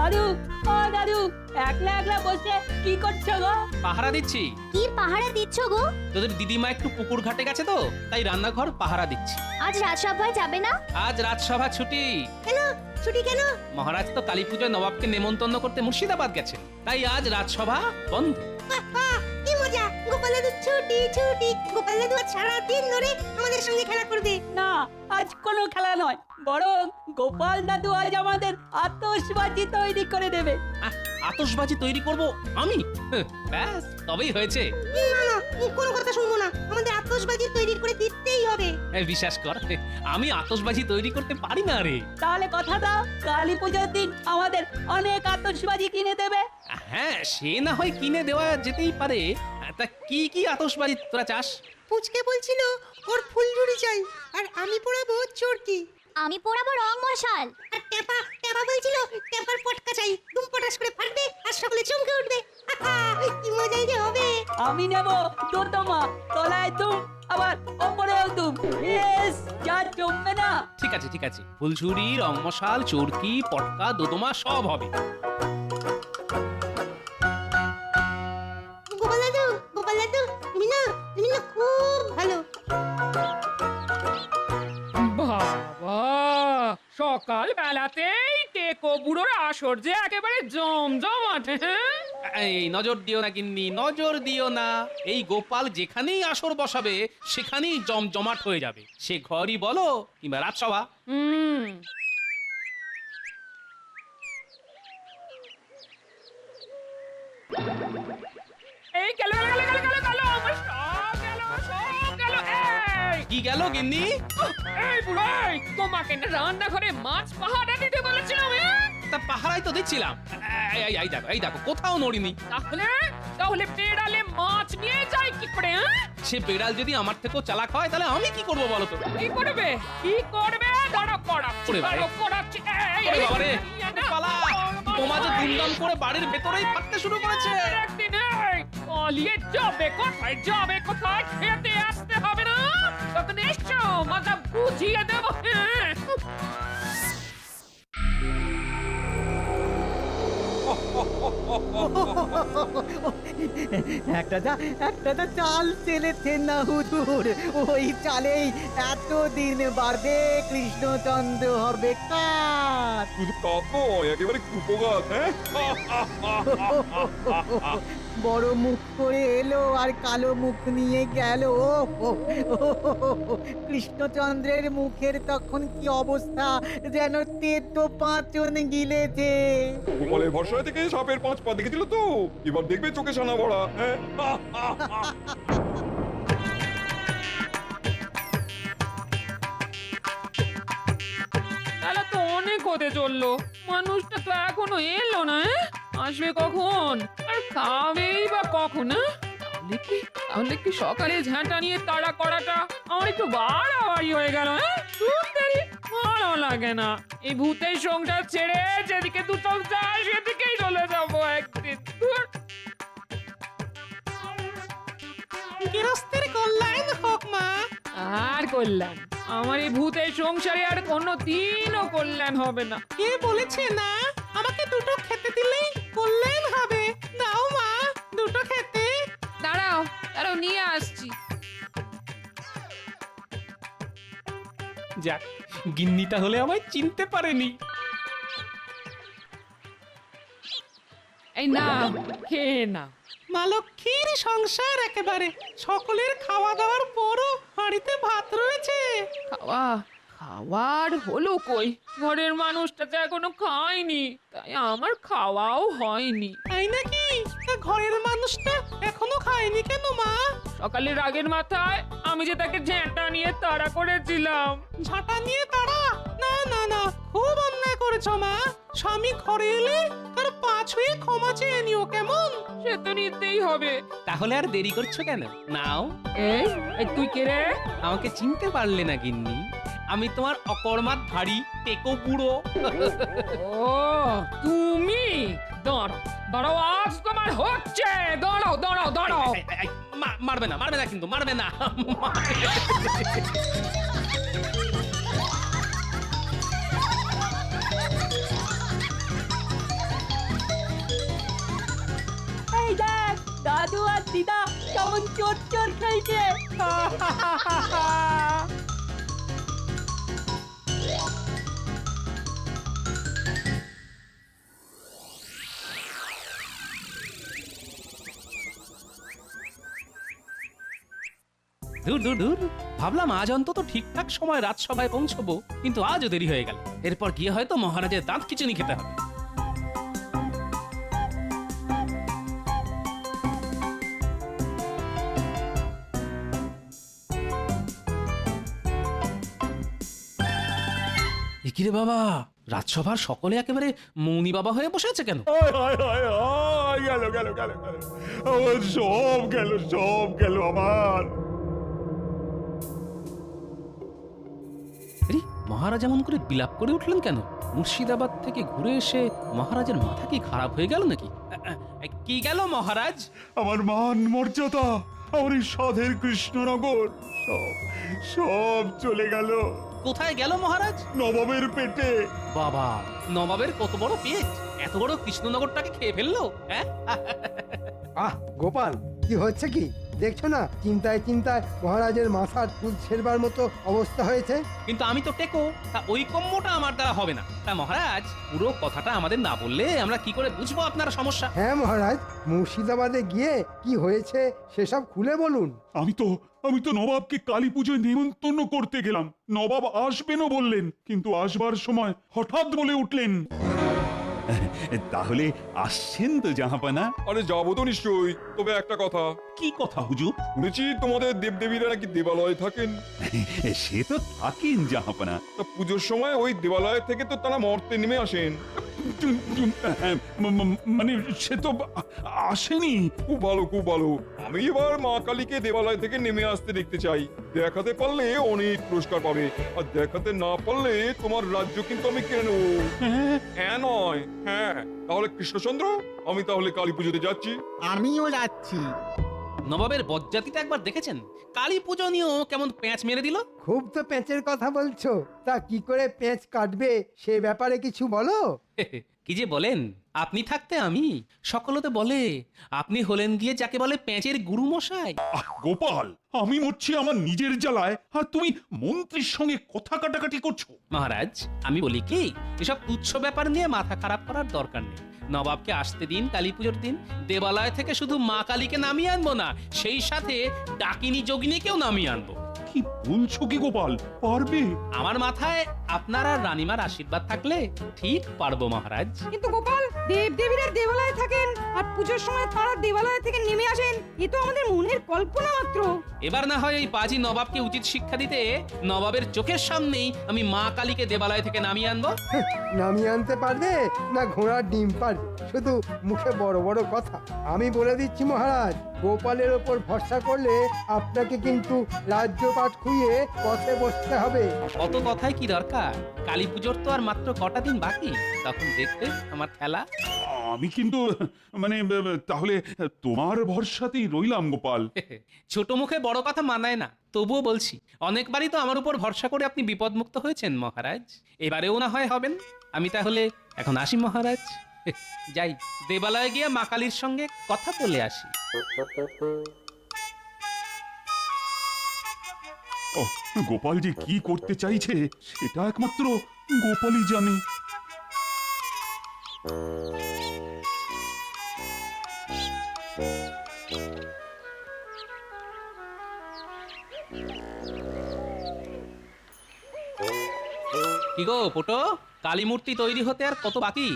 দাদু ও দাদু একলা একলা বসে কি করছ গো? পাহারা দিচ্ছি। কি পাহারা দিচ্ছ গো? তোদের দিদিমা একটু পুকুর ঘাটে গেছে তো তাই রান্নাঘর পাহারা দিচ্ছি। আজ রাজসভায় যাবে না? আজ রাজসভা ছুটি। কেন? ছুটি কেন? মহারাজ তো কালী পুজোয় নবাবকে নেমন্তন্ন করতে মুর্শিদাবাদ গেছে তাই আজ রাজসভা বন্ধ। গোপাল দাদু ছুটি ছুটি। গোপাল দাদু আজ সারাদিন ধরে আমাদের সঙ্গে খেলা করবে। না আজ কোনো খেলা নয় বরং গোপাল দাদু আজ আমাদের আতশবাজি তৈরি করে দেবে। আহ, আতশবাজি তৈরি করব আমি? হ্যাঁ, ব্যাস তবেই হয়েছে। এই না না এই কোনো কথা শুনব না। আমাদের আতশবাজি তৈরি করে দিতেই হবে। এই বিশ্বাস কর আমি আতশবাজি তৈরি করতে পারি না রে। তাহলে কথা দাও কালী পুজোর দিন আমাদের অনেক আতশবাজি কিনে দেবে। হ্যাঁ সে না হয় কিনে দেওয়া যেতেই পারে। তা কি কি আতশবাজি তোরা চাস? পুচকে বলছিল ওর ফুলঝুরি চাই আর আমি পড়াবো চোরকি। আমি পড়াবো রং মশাল। আর টেপা টেপা বলছিল টেপার পটকা চাই দুম পটাস করে ফাটবে আর সকলে চমকে উঠবে। আহা, কি মজাই যে হবে। আমি নেব তলায় তুম আবার ওপরেও তুম ইয়েস যা জমবে না। ঠিক আছে ঠিক আছে। ফুলঝুরি রংমশাল চোরকি পটকা দোদমা সব হবে। সকাল বেলাতেই টেকো বুড়োর আসর যে একেবারে জমজমাট হ্যাঁ এই নজর দিও না গিন্নি নজর দিও না এই গোপাল যেখানেই আসর বসাবে সেখানেই জম জমাট হয়ে যাবে সে ঘরই বলো কিংবা রাজসভা হুম এই গেল গেল গেল গেল কি গেল গিন্নি এই বুড়ো এই, তোমাকে না রান্নাঘরে মাছ পাহাড়া দিতে বলেছিলাম হ্যাঁ? তা পাহারাই তো দিচ্ছিলাম এই, এই, এই দেখো এই দেখো কোথাও নড়িনি তাহলে তাহলে বেড়ালে মাছ নিয়ে যায় কি করে হ্যাঁ সে বেড়াল যদি আমার থেকেও চালাক হয় তাহলে আমি কি করব বলো তো কি করবে কি করবে দাঁড়া করা ওরে বাবা রে। করাচ্ছি এই, ওরে এই, বাবারে ইয়ে না। পালা যে দুমদাম করে বাড়ির ভেতরেই ফাটতে শুরু করেছে একদিন এই, পালিয়ে যাবে কোথায় যাবে কোথায় খেতে আসতে হবে না তখন এসছো মজা বুঝিয়ে দেবো একটা যা একটা তো চাল চেলেছেন না হুজুর। ওই চালেই এতদিন বাড়বে কৃষ্ণচন্দ্র হবে কাজ কাক একেবারে কুপোগাছ হ্যাঁ? বড় মুখ করে এলো আর কালো মুখ নিয়ে গেল। ও হো, ও হো, হো, হো। কৃষ্ণচন্দ্রের মুখের তখন কি অবস্থা? যেন তেতো পাঁচন গিলেছে। গোপালের ভরসায় থেকে সাপের পাঁচ পা দেখেছিল তো? এবার দেখবে চোখে সানা ভরা হ্যাঁ? তাহলে তো অনেক হতে চলল। মানুষটা তো এখনও এলো না হ্যাঁ? আসবে কখন? আর খাবেই বা কখন হ্যাঁ? তাহলে কি তাহলে কি সকালে ঝাঁটা নিয়ে তাড়া করাটা আমার একটু বাড়াবাড়ি হয়ে গেল হ্যাঁ সুন্দরী ভালো লাগে না। এই ভূতের সংসার ছেড়ে যেদিকে দু চোখ যায় সেদিকেই চলে যাব একদিন। ধুর। গৃহস্থের কল্যাণ হোক মা। আর কল্যাণ? আমার এই ভূতের সংসারে আর কোনো দিনও কল্যাণ হবে না। কে বলেছে না? আমাকে দুটো খেতে দিলেই কল্যাণ হবে। দাও মা দুটো খেতে। দাঁড়াও দাঁড়াও নিয়ে আসছি। যাক গিন্নি তাহলে আমায় চিনতে পারেনি। এই না খেয়ে না। মা লক্ষ্মীর সংসার একেবারে। সকলের খাওয়া দাওয়ার পরও হাঁড়িতে ভাত রয়েছে। খাওয়া খাওয়ার হলো কই? ঘরের মানুষটা তো এখনও খায়নি তাই আমার খাওয়াও হয়নি। তাই নাকি? তা ঘরের মানুষটা এখনও খায়নি কেন মা? সকালে রাগের মাথায় আমি যে তাকে ঝেঁটা নিয়ে তাড়া করেছিলাম। ঝাঁটা নিয়ে তারা না না না খুব অন্যায় করেছ মা। স্বামী ঘরে এলে তার পা ছুঁয়ে ক্ষমা চেয়ে নিও কেমন? সে তো নিতেই হবে। তাহলে আর দেরি করছ কেন? নাও। এই এই তুই কে রে? আমাকে চিনতে পারলে না গিন্নি। আমি তোমার অকর্মাত ভারী টেকো বুড়ো। ও তুমি? দাঁড়াও দাঁড়াও আজ তোমার হচ্ছে। দাঁড়াও দাঁড়াও দাঁড়াও। মারবে না মারবে না কিন্তু মারবে না। দাদু আর দিদা কেমন চোর চোর খেলছে। দূর দূর দূর। ভাবলাম আজ অন্তত ঠিকঠাক সময় রাজসভায় পৌঁছবো, কিন্তু আজও দেরি হয়ে গেল। এরপর গিয়ে হয়তো মহারাজের দাঁত খেতে হবে। ইকিরে বাবা, রাজসভার সকলে একেবারে মৌনি বাবা হয়ে বসে আছে কেন? গেল গেল গেল গেল। সব গেল সব গেল আমার। আরে, মহারাজ এমন করে বিলাপ করে উঠলেন কেন? মুর্শিদাবাদ থেকে ঘুরে এসে মহারাজের মাথা কি খারাপ হয়ে গেল নাকি? কি গেল মহারাজ? আমার মান মর্যাদা আমার এই সাধের কৃষ্ণনগর সব সব চলে গেল। কোথায় গেল মহারাজ? নবাবের পেটে। বাবা নবাবের কত বড় পেট। এত বড় কৃষ্ণনগরটাকে খেয়ে ফেলল হ্যাঁ? আহ গোপাল কি হচ্ছে কি? দেখছ না? চিন্তায় চিন্তায় মহারাজের মাথার চুল ছেড়বার মতো অবস্থা হয়েছে? কিন্তু আমি তো টেকো তা ওই কম্যটা আমার দ্বারা হবে না। তা মহারাজ পুরো কথাটা আমাদের না বললে আমরা কি করে বুঝব আপনার সমস্যা? হ্যাঁ মহারাজ মুর্শিদাবাদে গিয়ে কি হয়েছে সেসব খুলে বলুন। আমি তো আমি তো নবাবকে কালী পুজোয় নিমন্ত্রণ করতে গেলাম। নবাব আসবেনও বললেন কিন্তু আসবার সময় হঠাৎ বলে উঠলেন। তাহলে আসছেন তো জাহাপানা। আরে যাব তো নিশ্চয়ই। তবে একটা কথা। কি কথা হুজুর? শুনেছি তোমাদের দেবদেবীরা নাকি দেবালয়ে থাকেন। সে তো থাকেন জাহাপানা। তা পুজোর সময় ওই দেবালয় থেকে তো তারা মর্তে নেমে আসেন। মানে সে তো আসেনি। খুব ভালো খুব ভালো। আমি এবার মা কালীকে দেবালয় থেকে নেমে আসতে দেখতে চাই। দেখাতে পারলে অনেক পুরস্কার পাবে। আর দেখাতে না পারলে তোমার রাজ্য কিন্তু আমি কেন হ্যাঁ নয় হ্যাঁ তাহলে কৃষ্ণচন্দ্র আমি তাহলে কালী পুজোতে যাচ্ছি। আমিও যাচ্ছি। নবাবের বজ্জাতিটা একবার দেখেছেন? কালী পুজো নিয়েও কেমন প্যাঁচ মেরে দিল? খুব তো প্যাঁচের কথা বলছো। তা কি করে প্যাঁচ কাটবে সে ব্যাপারে কিছু বলো? কি যে বলেন? আপনি থাকতে আমি? সকলতে বলে আপনি হলেন গিয়ে যাকে বলে প্যাঁচের গুরু মশাই আহ, গোপাল আমি মরছি আমার নিজের জ্বালায় আর তুমি মন্ত্রীর সঙ্গে কথা কাটাকাটি করছ? মহারাজ আমি বলি কি এসব তুচ্ছ ব্যাপার নিয়ে মাথা খারাপ করার দরকার নেই। নবাবকে আসতে দিন কালী পুজোর দিন দেবালয় থেকে শুধু মা কালীকে নামিয়ে আনব না সেই সাথে ডাকিনী যোগিনীকেও নামিয়ে আনব। কি বলছো কি গোপাল? পারবে? আমার মাথায় আপনার আর রানীমার আশীর্বাদ থাকলে ঠিক পারব মহারাজ। কিন্তু গোপাল দেব দেবীরা দেবালয়ে থাকেন আর পুজোর সময় তারা দেবালয় থেকে নেমে আসেন। এ তো আমাদের মনের কল্পনা মাত্র। এবার না হয় এই পাজি নবাবকে উচিত শিক্ষা দিতে নবাবের চোখের সামনেই আমি মা কালীকে দেবালয় থেকে নামিয়ে আনব। নামিয়ে আনতে পারবে না ঘোড়ার ডিম পারবে? শুধু মুখে বড় বড় কথা। আমি বলে দিচ্ছি মহারাজ গোপালের ওপর ভরসা করলে আপনাকে কিন্তু রাজ্যপাট খুইয়ে পথে বসতে হবে। অত কথায় কি দরকার? কালী পুজোর তো আর মাত্র কটা দিন বাকি। তখন দেখতে আমার খেলা। আমি কিন্তু মানে তাহলে তোমার ভরসাতেই রইলাম গোপাল। ছোট মুখে বড় কথা মানায় না। তবুও বলছি অনেকবারই তো আমার উপর ভরসা করে আপনি বিপদমুক্ত হয়েছেন মহারাজ। এবারেও না হয় হবেন। আমি তাহলে এখন আসি মহারাজ। যাই দেবালয়ে গিয়ে মা কালীর সঙ্গে কথা বলে আসি। গোপাল যে কি করতে চাইছে সেটা একমাত্র গোপালই জানে। কি গো পোটো কালী মূর্তি তৈরি হতে আর কত বাকি?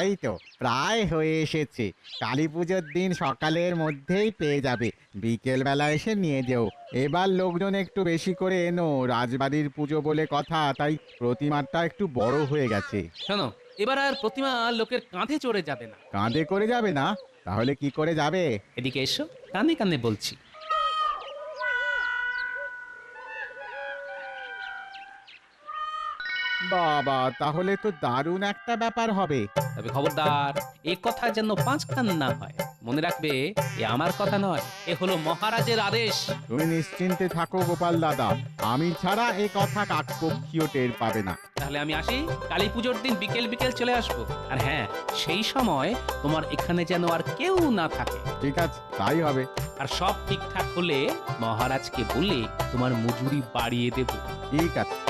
এই তো প্রায় হয়ে এসেছে। কালী পুজোর দিন সকালের মধ্যেই পেয়ে যাবে। বিকেল বেলা এসে নিয়ে যেও। এবার লোকজন একটু বেশি করে এনো। রাজবাড়ির পুজো বলে কথা তাই প্রতিমাটা একটু বড় হয়ে গেছে। শোনো এবার আর প্রতিমা লোকের কাঁধে চড়ে যাবে না। কাঁধে করে যাবে না? তাহলে কি করে যাবে? এদিকে এসো কানে কানে বলছি। বাবা তাহলে তো দারুণ একটা ব্যাপার হবে। তবে খবরদার এ কথা যেন পাঁচ কান না হয়। মনে রাখবে এ আমার কথা নয় এ হলো মহারাজের আদেশ। তুমি নিশ্চিন্তে থাকো গোপাল দাদা। আমি ছাড়া এ কথা কাকপক্ষীয় টের পাবে না। তাহলে আমি আসি কালী পুজোর দিন বিকেল বিকেল চলে আসব। আর হ্যাঁ সেই সময় তোমার এখানে যেন আর কেউ না থাকে। ঠিক আছে তাই হবে। আর সব ঠিকঠাক হলে মহারাজকে বলে তোমার মজুরি বাড়িয়ে দেব। ঠিক আছে।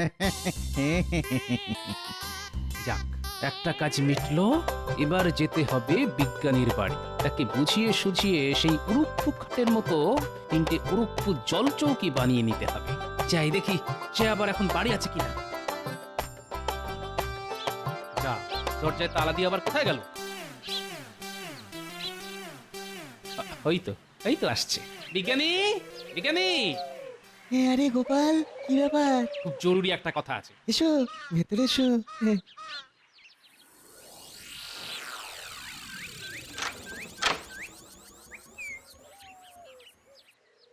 যাক, একটা কাজ মিটলো, এবার যেতে হবে বিজ্ঞানীর বাড়ি। তাকে বুঝিয়ে সুঝিয়ে সেই উড়ুপ্পু খাটের মতো তিনটে উড়ুপ্পু জল চৌকি বানিয়ে নিতে হবে। যাই দেখি, সে আবার এখন বাড়ি আছে কিনা। যা, দরজায় তালা দিয়ে আবার কোথায় গেল? আ- এই তো আসছে। বিজ্ঞানী বিজ্ঞানী! আরে গোপাল কি ব্যাপার খুব জরুরি একটা কথা আছে। এসো ভেতরে এসো। হ্যাঁ।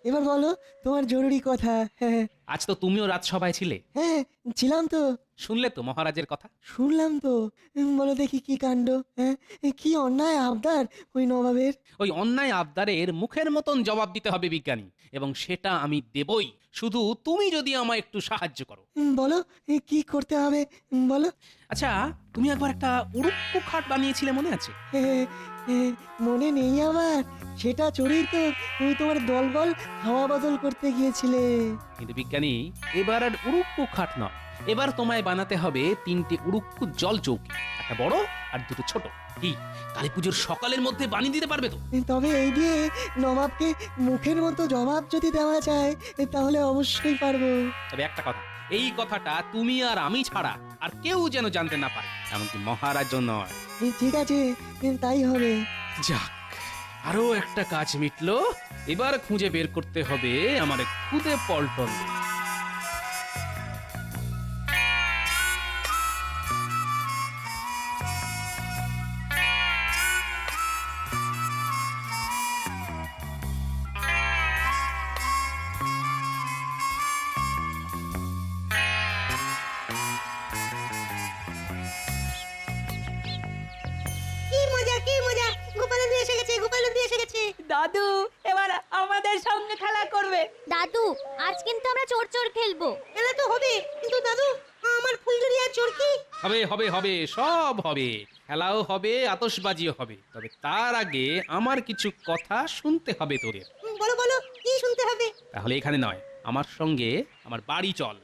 এবার বলো তোমার জরুরি কথা। হ্যাঁ আজ তো তুমিও রাজসভায় ছিলে। হ্যাঁ ছিলাম তো। শুনলে তো মহারাজের কথা? শুনলাম তো। বলো দেখি কি কাণ্ড। হ্যাঁ কি অন্যায় আবদার ওই নবাবের? ওই অন্যায় আবদারের মুখের মতন জবাব দিতে হবে বিজ্ঞানী এবং সেটা আমি দেবই। শুধু তুমি যদি আমায় একটু সাহায্য করো। উম, বলো কি করতে হবে? বলো। আচ্ছা তুমি একবার একটা উড়ুপ্পু খাট বানিয়েছিলে মনে আছে? এ, মনে নেই আমার। সেটা চড়েই তো তুমি তোমার দলবল হাওয়া বদল করতে গিয়েছিলে। কিন্তু বিজ্ঞানী এবার আর উড়ুপ্পু খাট নয়। এবার তোমায় বানাতে হবে তিনটে উড়ুপ্পু জল চৌকি একটা বড় আর দুটো ছোট। কি কালী পুজোর সকালের মধ্যে বানিয়ে দিতে পারবে তো? তবে এই দিয়ে নবাবকে মুখের মতো জবাব যদি দেওয়া যায় তাহলে অবশ্যই পারব। তবে একটা কথা এই কথাটা তুমি আর আমি ছাড়া আর কেউ যেন জানতে না পারে। এমনকি মহারাজ নয়। এ, ঠিক আছে এ, তাই হবে। যাক আরও একটা কাজ মিটলো। এবার খুঁজে বের করতে হবে আমার খুদে পল্টন হবে হবে হবে সব হবে। খেলাও হবে আতশবাজিও হবে। তবে তার আগে আমার কিছু কথা শুনতে হবে তোদের। বলো বলো কি শুনতে হবে? তাহলে এখানে নয় আমার সঙ্গে আমার বাড়ি চল।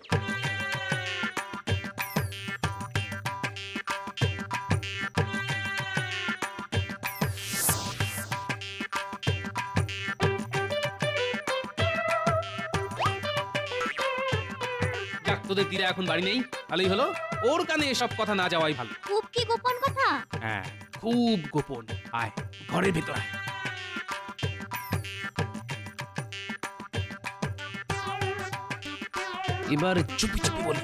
যাক তোদের দিদা এখন বাড়ি নেই। ভালোই হলো ওর কানে এসব কথা না যাওয়াই ভালো। খুব কি গোপন কথা? হ্যাঁ খুব গোপন। আয় ঘরের ভেতর আয়। এবার চুপি চুপি বলি।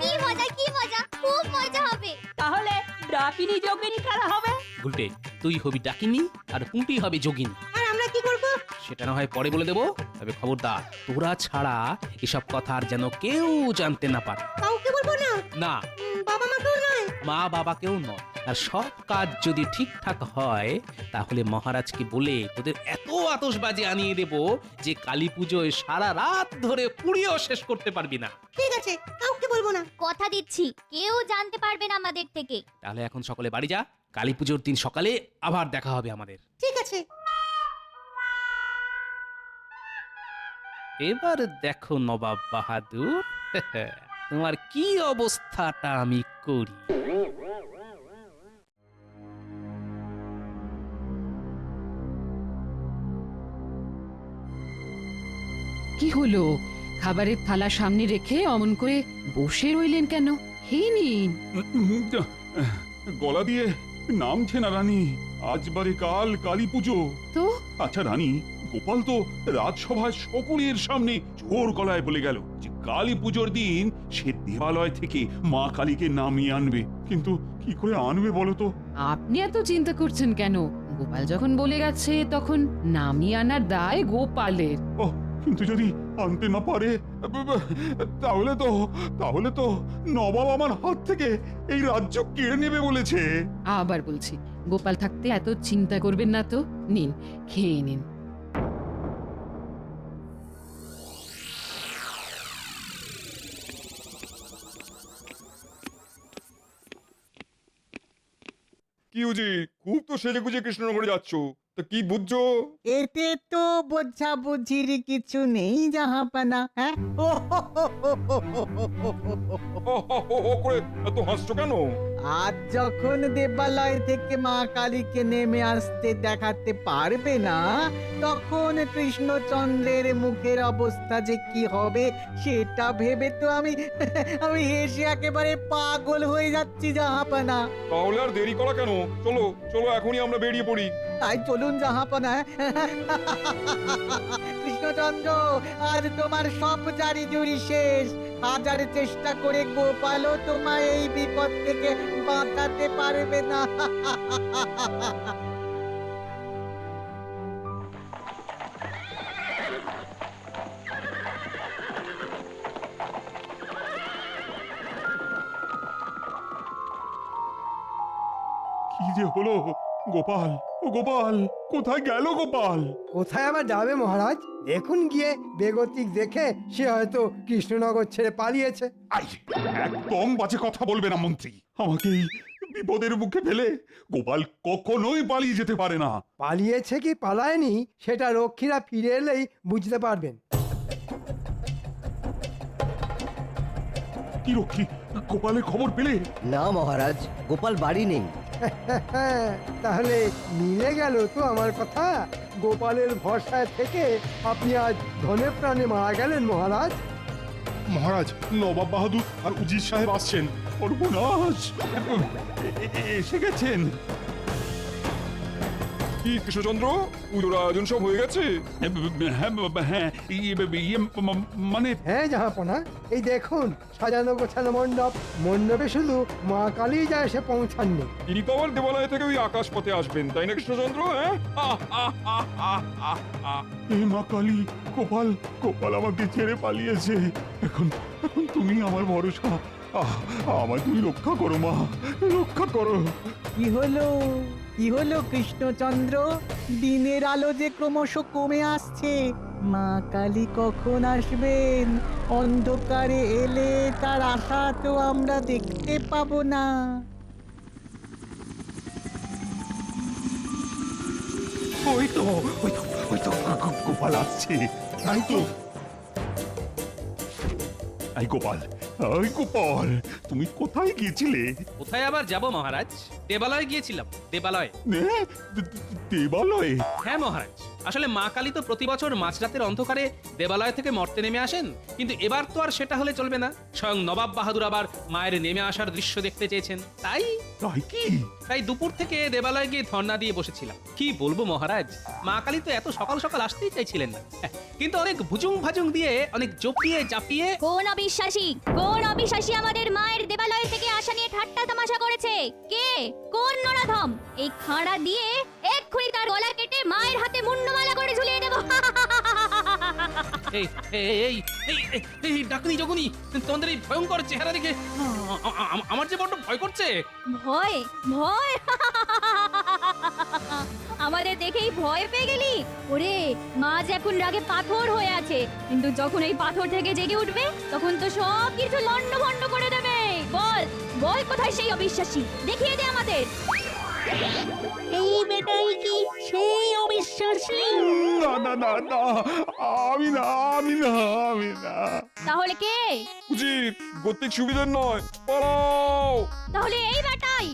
কি মজা কি মজা খুব মজা হবে। তাহলে ডাকিনি যোগিনী খেলা হবে? গুলটে তুই হবি ডাকিনি আর পুঁটি হবে যোগিনী। আর আমরা কি করব? সেটা না হয় পরে বলে দেবো। তবে খবরদার তোরা ছাড়া এসব কথা আর যেন কেউ জানতে না পারে। কাউকে বলব না? না। বাবা মাকেও নয়? মা বাবাকেও নয়। আর সব কাজ যদি ঠিকঠাক হয় তাহলে মহারাজকে বলে তোদের এত আতশবাজি আনিয়ে দেব যে কালী পুজোয় সারা রাত ধরে পুড়িয়েও শেষ করতে পারবি না। ঠিক আছে কাউকে বলব না। কথা দিচ্ছি কেউ জানতে পারবে না আমাদের থেকে। তাহলে এখন সকলে বাড়ি যা কালী পুজোর দিন সকালে আবার দেখা হবে আমাদের। ঠিক আছে। এবার দেখো নবাব বাহাদুর তোমার কি অবস্থাটা আমি করি? কি হলো? খাবারের থালা সামনে রেখে অমন করে বসে রইলেন কেন? খেয়ে নিন গলা দিয়ে নামছে না রানী। আজ বারে কাল কালী পুজো। তো? আচ্ছা রানী গোপাল তো রাজসভায় সকলের সামনে জোর গলায় বলে গেল যে কালী পুজোর দিন সে দেবালয় থেকে মা কালীকে নামিয়ে আনবে। কিন্তু কি করে আনবে বলো তো? আপনি এত চিন্তা করছেন কেন? গোপাল যখন বলে গেছে তখন নামিয়ে আনার দায় গোপালের। ও কিন্তু যদি আনতে না পারে তাহলে তো তাহলে তো নবাব আমার হাত থেকে এই রাজ্য কেড়ে নেবে বলেছে। আবার বলছি গোপাল থাকতে এত চিন্তা করবেন না তো। নিন খেয়ে নিন। কিউজি খুব তো সেজে গুজে কৃষ্ণনগরে যাচ্ছ তা কি বুঝছ এতে তো বোঝাবুঝির কিছু নেই জাহাপানা হ্যাঁ ও হো হো হো হো হো হো হো হো হো। হো হো হো হো করে এত হাসছো কেন আজ যখন দেবালয় থেকে মা কালীকে নেমে আসতে দেখাতে পারবে না তখন কৃষ্ণচন্দ্রের মুখের অবস্থা যে কি হবে সেটা ভেবে তো আমি আমি হেসে একেবারে পাগল হয়ে যাচ্ছি জাহাপানা তাহলে আর দেরি করা কেন চলো চলো, এখনই আমরা বেরিয়ে পড়ি। তাই চলুন জাহাপনা কৃষ্ণচন্দ্র আর তোমার সব জারি জুরি শেষ। হাজার চেষ্টা করে গোপালও তোমায় এই বিপদ থেকে বাঁচাতে পারবে না। হলো গোপাল ও গোপাল কোথায় গেল গোপাল? কোথায় আবার যাবে মহারাজ? দেখুন গিয়ে বেগতিক দেখে সে হয়তো কৃষ্ণনগর ছেড়ে পালিয়েছে। আই একদম বাজে কথা বলবে না মন্ত্রী। আমাকে এই বিপদের মুখে ফেলে গোপাল কখনোই পালিয়ে যেতে পারে না। পালিয়েছে কি পালায়নি সেটা রক্ষীরা ফিরে এলেই বুঝতে পারবেন। কি রক্ষী গোপালের খবর পেলে? না মহারাজ গোপাল বাড়ি নেই। তাহলে মিলে গেল তো আমার কথা? গোপালের ভরসায় থেকে আপনি আজ ধনে প্রাণে মারা গেলেন মহারাজ। মহারাজ নবাব বাহাদুর আর উজির সাহেব আসছেন। সর্বনাশ এসে গেছেন। কি কৃষ্ণচন্দ্র? পুজোর আয়োজন সব হয়ে গেছে? হ্যাঁ হ্যাঁ ইয়ে মানে? হ্যাঁ জাহাপনা এই দেখুন সাজানো গোছানো মণ্ডপ মণ্ডপে শুধু মা কালী যা এসে পৌঁছাননি। তিনি তো আবার দেবালয় থেকে ওই আকাশ পথে আসবেন তাই না কৃষ্ণচন্দ্র হ্যাঁ। হে মা কালী গোপাল গোপাল আমাকে ছেড়ে পালিয়েছে। এখন এখন তুমি আমার ভরসা। আমায় তুমি রক্ষা করো মা রক্ষা করো। কি হলো? কি হলো কৃষ্ণচন্দ্র? দিনের আলো যে ক্রমশ কমে আসছে মা কালী কখন আসবেন? অন্ধকারে এলে তার আশা তো আমরা দেখতে পাবো না। ওই তো ওই তো ওই তো গোপাল আসছে। তাই তো। এই গোপাল ওই গোপাল তুমি কোথায় গিয়েছিলে? কোথায় আবার যাব মহারাজ? দেবালয়ে গিয়েছিলাম দেবালয়ে। নে? দে- দে- দেবালয়ে? হ্যাঁ মহারাজ আসলে মা কালী তো প্রতি বছর মাঝরাতের অন্ধকারে দেবালয় থেকে মর্তে নেমে আসেন কিন্তু এবার তো আর সেটা হলে চলবে না। স্বয়ং নবাব বাহাদুর আবার মায়ের নেমে আসার দৃশ্য দেখতে চেয়েছেন তাই? তাই কি? তাই দুপুর থেকে দেবালয়ে গিয়ে ধর্ণা দিয়ে বসেছিলাম। কি বলব মহারাজ? মা কালী তো এত সকাল সকাল আসতেই চাইছিলেন না। হ্যাঁ, কিন্তু অনেক ভুজুং ভাজুং দিয়ে অনেক জপিয়ে জাপিয়ে কোন অবিশ্বাসী কোন অবিশ্বাসী আমাদের মায়ের দেবালয় থেকে আসা নিয়ে ঠাট্টা তামাশা করেছে? কে? কোন নরাধম? এই খাঁড়া দিয়ে এক্ষুনি তার গলা কেটে মায়ের হাতে মুন্ডমালা করে ঝুলিয়ে দেবো। এই এই এই এই ডাকনি, জগুনি, তোমাদের এই ভয়ঙ্কর চেহারা দেখে আমার যে বড্ড ভয় করছে। ভয় ভয়। আমাদের দেখেই ভয় পেয়ে গেলি? ওরে মাছ এখন রাগে পাথর হয়ে আছে। কিন্তু যখন এই পাথর থেকে জেগে উঠবে, তখন তো সব কিছু লন্ড ভন্ড করে দেবে। বল বল কোথায় সেই অবিশ্বাসী? দেখিয়ে দে আমাদের। বেটাই কি সেই অবিশ্বাসী। না না না না আমি না আমি না আমি না। তাহলে কে? উচিত গতিক সুবিধার নয় পালাও। তাহলে এই বেটাই।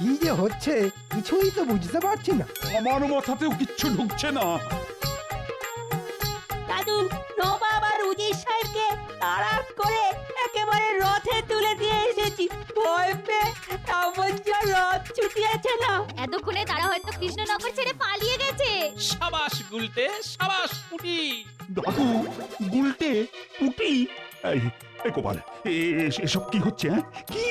কি যে হচ্ছে কিছুই তো বুঝতে পারছি না। আমার মাথাতেও কিচ্ছু ঢুকছে না। রথ ছুটিয়েছে না। এতক্ষণে তারা হয়তো কৃষ্ণনগর ছেড়ে পালিয়ে গেছে। সাবাস গুলতে সাবাস পুটি। দাদু গুলতে পুটি? এই গোপাল এ- এসব কি হচ্ছে হ্যাঁ? কি?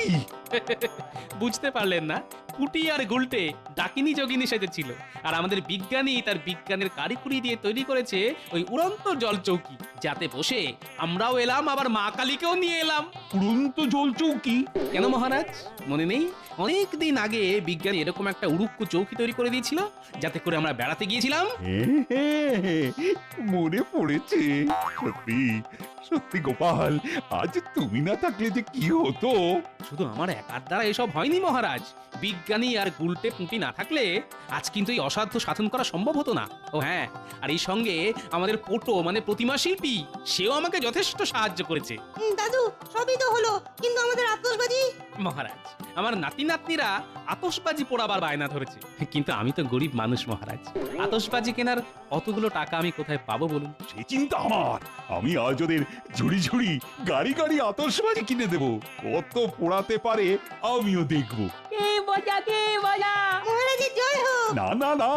বুঝতে পারলেন না। পুটি আর গুলটে ডাকিনী যোগিনী সেজেছিল আর আমাদের বিজ্ঞানী তার বিজ্ঞানের কারিকুরি দিয়ে তৈরি করেছে ওই উড়ন্ত জল চৌকি যাতে বসে আমরাও এলাম আবার মা কালীকেও নিয়ে এলাম। উড়ন্ত জল চৌকি? কেন মহারাজ? মনে নেই? অনেক দিন আগে বিজ্ঞানী এরকম একটা উড়ুক্কু চৌকি তৈরি করে দিয়েছিল যাতে করে আমরা বেড়াতে গিয়েছিলাম। মনে পড়েছে। সত্যি সত্যি গোপাল আজ তুমি না থাকলে যে কি হতো? শুধু আমার একার দ্বারা এসব হয়নি মহারাজ। বিজ্ঞানী আর গুলটে পুঁটি না থাকলে আজ কিন্তু এই অসাধ্য সাধন করা সম্ভব হতো না। ও হ্যাঁ আর এই সঙ্গে আমাদের পোটো মানে প্রতিমা শিল্পী সেও আমাকে যথেষ্ট সাহায্য করেছে। দাদু সবই তো হলো কিন্তু আমাদের আতসবাজি? মহারাজ আমার নাতি নাতনিরা আতসবাজি পোড়াবার বায়না ধরেছে। কিন্তু আমি তো গরিব মানুষ মহারাজ। আতসবাজি কেনার অতগুলো টাকা আমি কোথায় পাবো বলুন? সে চিন্তা আমার। আমি আজ ওদের ঝুড়ি ঝুড়ি গাড়ি গাড়ি আতসবাজি কিনে দেব। কত পোড়াতে পারে আমিও দেখব। কে মজা কে মহারাজের জয় হোক। না না না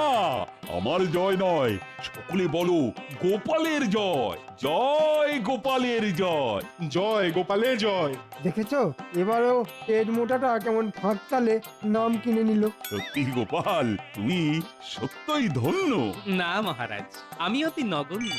আমার জয় নয়। সকলে বলো গোপালের জয়। জয় গোপালের জয়। জয় গোপালের জয়। দেখেছ? এবারও পেট মোটাটা কেমন ফাঁক তালে নাম কিনে নিল। সত্যি গোপাল তুমি সত্যই ধন্য। না মহারাজ আমি অতি নগণ্য।